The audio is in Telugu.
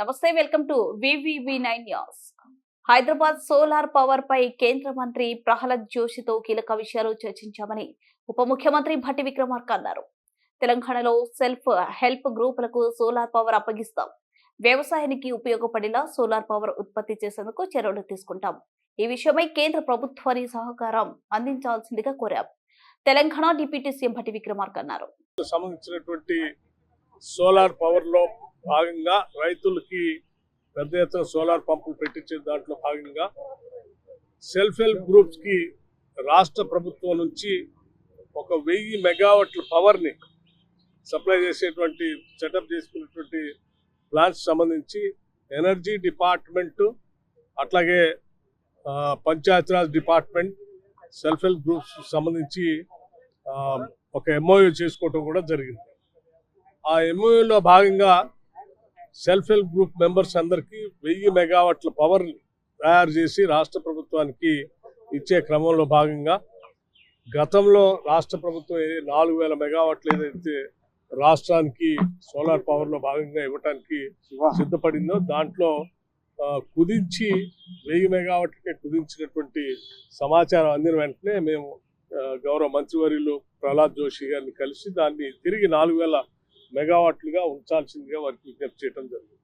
నమస్తే welcome to VVV nine news. Hyderabad solar power పై కేంద్ర మంత్రి ప్రహ్లాద్ జోషితో కీలక విషయాలు చర్చించామని ఉప ముఖ్యమంత్రి భట్టి విక్రమార్క అన్నారు. తెలంగాణలో సెల్ఫ్ హెల్ప్ గ్రూపులకు సోలార్ పవర్ అప్పగిస్తాం. వ్యవసాయానికి ఉపయోగపడేలా సోలార్ పవర్ ఉత్పత్తి చేసేందుకు చర్యలు తీసుకుంటాం. ఈ విషయమై కేంద్ర ప్రభుత్వాన్ని సహకారం అందించాల్సిందిగా కోరాం. తెలంగాణ డిప్యూటీ సీఎం భట్టి విక్రమార్క అన్నారు. సంబంధించినటువంటి సోలార్ పవర్లో భాగంగా రైతులకి పెద్ద ఎత్తున సోలార్ పంపులు పెట్టించే దాంట్లో భాగంగా సెల్ఫ్ హెల్ప్ గ్రూప్స్కి రాష్ట్ర ప్రభుత్వం నుంచి ఒక వెయ్యి మెగావాట్ల పవర్ని సప్లై చేసేటువంటి సెటప్ చేసుకున్నటువంటి ప్లాన్స్ సంబంధించి ఎనర్జీ డిపార్ట్మెంట్ అట్లాగే Panchayati Raj department self help groups సంబంధించి ఒక ఎంఓయూ చేసుకోవటం కూడా జరిగింది. ఆ ఎంఓయూలో భాగంగా సెల్ఫ్ హెల్ప్ గ్రూప్ మెంబర్స్ అందరికీ వెయ్యి మెగావాట్ల పవర్ తయారు చేసి రాష్ట్ర ప్రభుత్వానికి ఇచ్చే క్రమంలో భాగంగా గతంలో రాష్ట్ర ప్రభుత్వం ఏ- నాలుగు వేల మెగావాట్లు ఏదైతే రాష్ట్రానికి సోలార్ పవర్లో భాగంగా ఇవ్వటానికి సిద్ధపడిందో దాంట్లో కుదించి వెయ్యి మెగావాట్లకే కుదించినటువంటి సమాచారం అందిన వెంటనే మేము గౌరవ మంత్రివర్యులు ప్రహ్లాద్ జోషి గారిని కలిసి దాన్ని తిరిగి నాలుగు వేల మెగావాట్లుగా ఉంచాల్సిందిగా వారికి విజ్ఞప్తి చేయడం జరిగింది.